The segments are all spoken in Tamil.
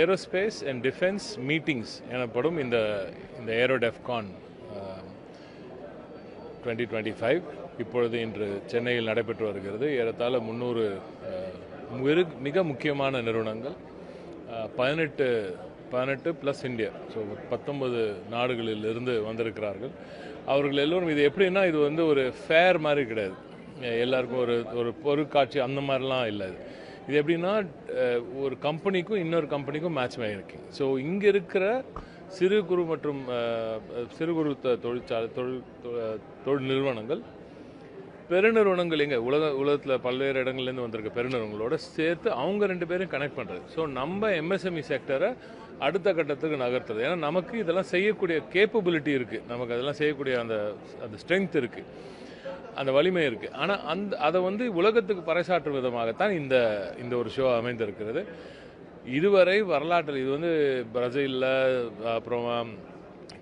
ஏரோஸ்பேஸ் அண்ட் டிஃபென்ஸ் மீட்டிங்ஸ் எனப்படும் இந்த இந்த ஏரோடெஃப்கான் டுவெண்ட்டி டுவெண்ட்டி ஃபைவ் இப்பொழுது இன்று சென்னையில் நடைபெற்று வருகிறது. ஏறத்தாழ முந்நூறு மிக முக்கியமான நிறுவனங்கள். பதினெட்டு பதினெட்டு ப்ளஸ் இந்தியா ஸோ பத்தொன்பது நாடுகளில் இருந்து வந்திருக்கிறார்கள். அவர்கள் எல்லோரும் இது எப்படின்னா இது வந்து ஒரு ஃபேர் மாதிரி கிடையாது. எல்லாருக்கும் ஒரு ஒரு பொருட்காட்சி அந்த மாதிரிலாம் இல்லை இது. இது எப்படின்னா ஒரு கம்பெனிக்கும் இன்னொரு கம்பெனிக்கும் மேட்ச் மேக்கிங் ஸோ இங்கே இருக்கிற சிறு குறு மற்றும் சிறு குறு தொழிற்சாலை தொழில் தொழில் நிறுவனங்கள் பெருநிறுவனங்கள் எங்கே? உலக உலகத்தில் பல்வேறு இடங்கள்லேருந்து வந்திருக்க பெருநிறுவனங்களோட சேர்த்து அவங்க ரெண்டு பேரும் கனெக்ட் பண்ணுறது ஸோ நம்ம எம்எஸ்எம்இ செக்டரை அடுத்த கட்டத்துக்கு நகர்த்துறது. ஏன்னா நமக்கு இதெல்லாம் செய்யக்கூடிய கேப்பபிலிட்டி இருக்குது நமக்கு அதெல்லாம் செய்யக்கூடிய அந்த அந்த ஸ்ட்ரென்த் இருக்குது அந்த வலிமை இருக்குது ஆனால் அந்த அதை வந்து உலகத்துக்கு பறைசாற்றும் விதமாகத்தான் இந்த இந்த ஒரு ஷோ அமைந்திருக்கிறது. இதுவரை வரலாற்றில் இது வந்து பிரசிலில் அப்புறம்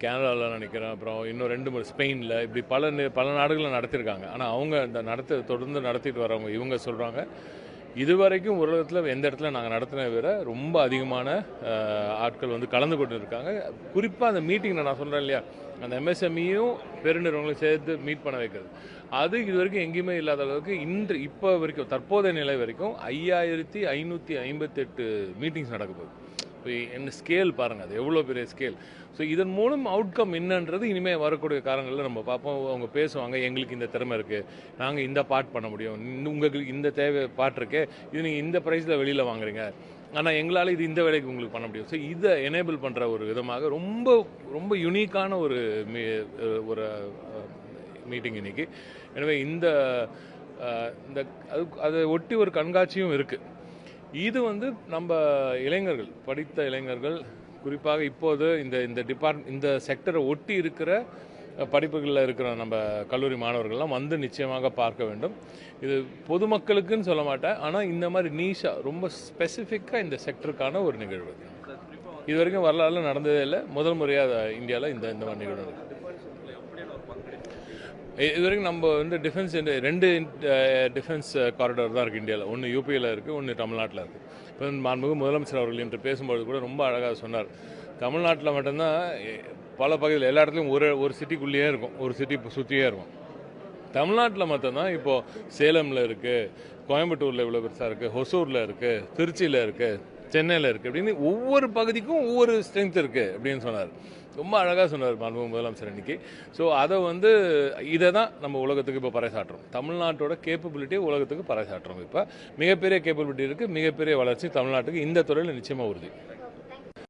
கேனடாவில் நினைக்கிறேன் அப்புறம் இன்னும் ரெண்டு மூணு ஸ்பெயினில் இப்படி பல நே- பல நாடுகளில் நடத்தியிருக்காங்க ஆனால் அவங்க இந்த நடத்த தொடர்ந்து நடத்திட்டு வரவங்க இவங்க சொல்கிறாங்க இதுவரைக்கும் உலகத்தில் எந்த இடத்துல நாங்கள் நடத்தின விட ரொம்ப அதிகமான ஆட்கள் வந்து கலந்து கொண்டு இருக்காங்க குறிப்பாக அந்த மீட்டிங்கில் நான் சொல்கிறேன் இல்லையா? அந்த எம்எஸ்எம்இயும் பெருநிறுவனங்களும் சேர்த்து மீட் பண்ண வைக்கிறது. அது இது வரைக்கும் எங்கேயுமே இல்லாத அளவுக்கு இன்று இப்போ வரைக்கும் தற்போதைய நிலை வரைக்கும் ஐயாயிரத்தி ஐநூற்றி ஐம்பத்தெட்டு மீட்டிங்ஸ் நடக்க போகுது இப்போ என்ன ஸ்கேல் பாருங்கள் அது எவ்வளோ பெரிய ஸ்கேல் ஸோ இதன் மூலம் அவுட்கம் என்னன்றது இனிமேல் வரக்கூடிய காலங்களில் நம்ம பார்ப்போம். அவங்க பேசுவாங்க எங்களுக்கு இந்த திறமை இருக்குது நாங்கள் இந்த பாட் பண்ண முடியும். இந்த- உங்களுக்கு இந்த தேவை பாட் இருக்கே இது நீங்கள் இந்த ப்ரைஸில் வெளியில் வாங்குறீங்க. ஆனால் எங்களால் இது இந்த வேலைக்கு உங்களுக்கு பண்ண முடியும். ஸோ இதை எனேபிள் பண்ணுற ஒரு விதமாக ரொம்ப ரொம்ப யுனிக்கான ஒரு மீ- ஒரு மீட்டிங் இன்னைக்கு. எனவே இந்த இந்த அது அதை ஒட்டி ஒரு கண்காட்சியும் இருக்குது இது வந்து நம்ம இளைஞர்கள் படித்த இளைஞர்கள் குறிப்பாக இப்போது இந்த இந்த டிபார்ட் இந்த செக்டரை ஒட்டி இருக்கிற படிப்புகளில் இருக்கிற நம்ம கல்லூரி மாணவர்கள்லாம் வந்து நிச்சயமாக பார்க்க வேண்டும். இது பொதுமக்களுக்குன்னு சொல்ல மாட்டேன். ஆனால் இந்த மாதிரி நீஷா ரொம்ப ஸ்பெசிஃபிக்காக இந்த செக்டருக்கான ஒரு நிகழ்வு. இது வரைக்கும் வரலாறுல நடந்ததே இல்லை. முதல் முறையாக இந்தியாவில் இந்த இந்த மாதிரி நிகழ்வு இருக்குது இது வரைக்கும் நம்ம வந்து டிஃபென்ஸ் ரெண்டு டிஃபென்ஸ் காரிடார் தான் இருக்குது இந்தியாவில் ஒன்று யூபியில் இருக்குது ஒன்று தமிழ்நாட்டில் இருக்குது இப்போ மாண்புமிகு முதலமைச்சர் அவர்கள் என்று பேசும்போது கூட ரொம்ப அழகாக சொன்னார். தமிழ்நாட்டில் மட்டும்தான் பல பகுதியில் எல்லா இடத்துலையும் ஒரு ஒரு சிட்டிக்குள்ளேயே இருக்கும். ஒரு சிட்டி சுற்றியே இருக்கும். தமிழ்நாட்டில் மட்டும்தான் இப்போது சேலமில் இருக்குது கோயம்புத்தூரில் இவ்வளோ பெருசாக இருக்குது ஹொசூரில் இருக்குது திருச்சியில் இருக்குது சென்னையில் இருக்குது அப்படின்னு ஒவ்வொரு பகுதிக்கும் ஒவ்வொரு ஸ்ட்ரென்த் இருக்குது அப்படின்னு சொன்னார். ரொம்ப அழகாக சொன்னார் மாண்பு முதலமைச்சர் அன்னைக்கு. ஸோ அதை வந்து இதை தான் நம்ம உலகத்துக்கு இப்போ பறைசாற்றுறோம். தமிழ்நாட்டோட கேப்பபிலிட்டியை உலகத்துக்கு பறைசாட்டுறோம் இப்போ. மிகப்பெரிய கேப்பபிலிட்டி இருக்குது மிகப்பெரிய வளர்ச்சி தமிழ்நாட்டுக்கு இந்த துறையில் நிச்சயமாக உறுதி.